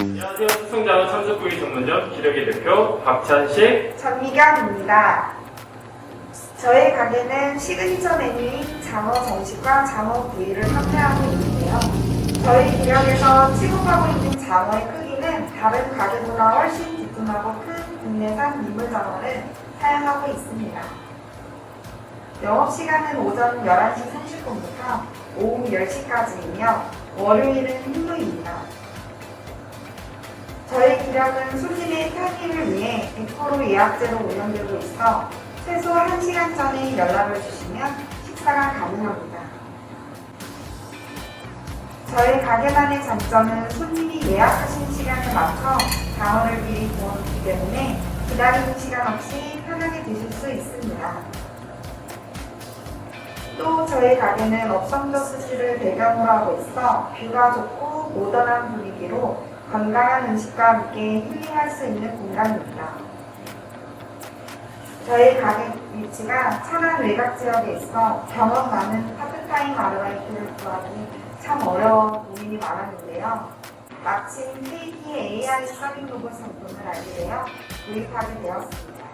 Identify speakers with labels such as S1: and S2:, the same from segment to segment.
S1: 안녕하세요. 저희 가게는 시그니처 메뉴인 장어 정식과 장어 구이를 판매하고 있는데요. 저희 기력에서 취급하고 있는 장어의 크기 다른 가게보다 훨씬 두툼하고 큰 국내산 민물장어를 사용하고 있습니다. 영업시간은 오전 11시 30분부터 오후 10시까지이며 월요일은 휴무입니다. 저희 기력은 손님의 편의를 위해 100% 예약제로 운영되고 있어 최소 1시간 전에 연락을 주시면 식사가 가능합니다. 저희 가게만의 장점은 손님이 예약하신 시간에 맞춰 장어를 미리 구워놓기 때문에 기다리는 시간 없이 편하게 드실 수 있습니다. 또 저희 가게는 업성도 수지를 배경으로 하고 있어 뷰가 좋고 모던한 분위기로 건강한 음식과 함께 힐링할 수 있는 공간입니다. 저희 가게 위치가 천안 외곽 지역에 있어 경험 많은 파트 타임 아르바이트를 구하기 참 어려워 고민이 많았는데요. 마침 KT AI 서빙 로봇 상품을 알게 되어 구입하게 되었습니다.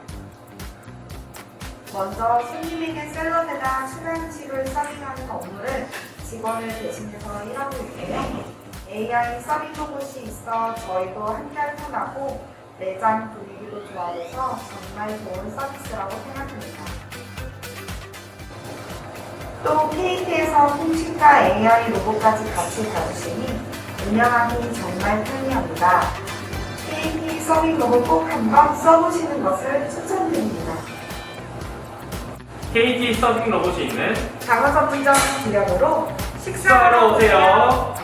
S1: 먼저 손님에게 샐러드나 순한식을 서빙하는 업무를 직원을 대신해서 일하고 있고요. AI 서빙 로봇이 있어 저희도 한달 편하고 매장 분위기도 좋아져서 정말 좋은 서비스라고 생각합니다. 또 KT에서 통신과 AI 로봇까지 같이 다루시니 운영하기 정말 편리합니다. KT 서빙 로봇 꼭 한번 써보시는 것을 추천드립니다.
S2: KT 서빙 로봇이 있는
S1: 장어 전문점 기력으로
S2: 식사하러 오세요.